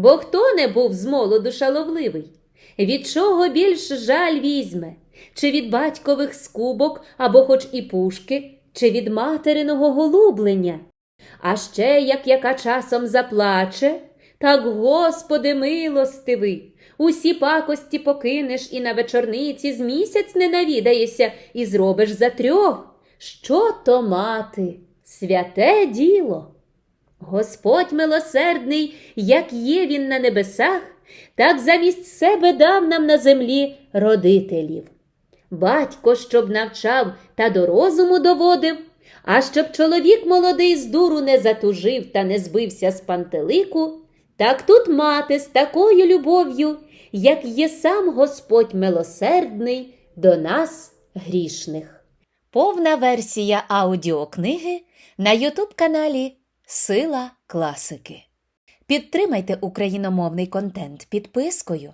Бо хто не був з молоду шаловливий? Від чого більш жаль візьме? Чи від батькових скубок або хоч і пушки, чи від материного голублення? А ще, як яка часом заплаче, так, Господи милостивий, усі пакості покинеш і на вечорниці з місяць не навідаєшся і зробиш за трьох. Що то мати? Святе діло. Господь милосердний, як є він на небесах, так замість себе дав нам на землі родителів. Батько, щоб навчав та до розуму доводив, а щоб чоловік молодий з дуру не затужив та не збився з пантелику, так тут мати з такою любов'ю, як є сам Господь милосердний до нас грішних. Повна версія аудіокниги на Ютуб-каналі Сила класики. Підтримайте україномовний контент підпискою.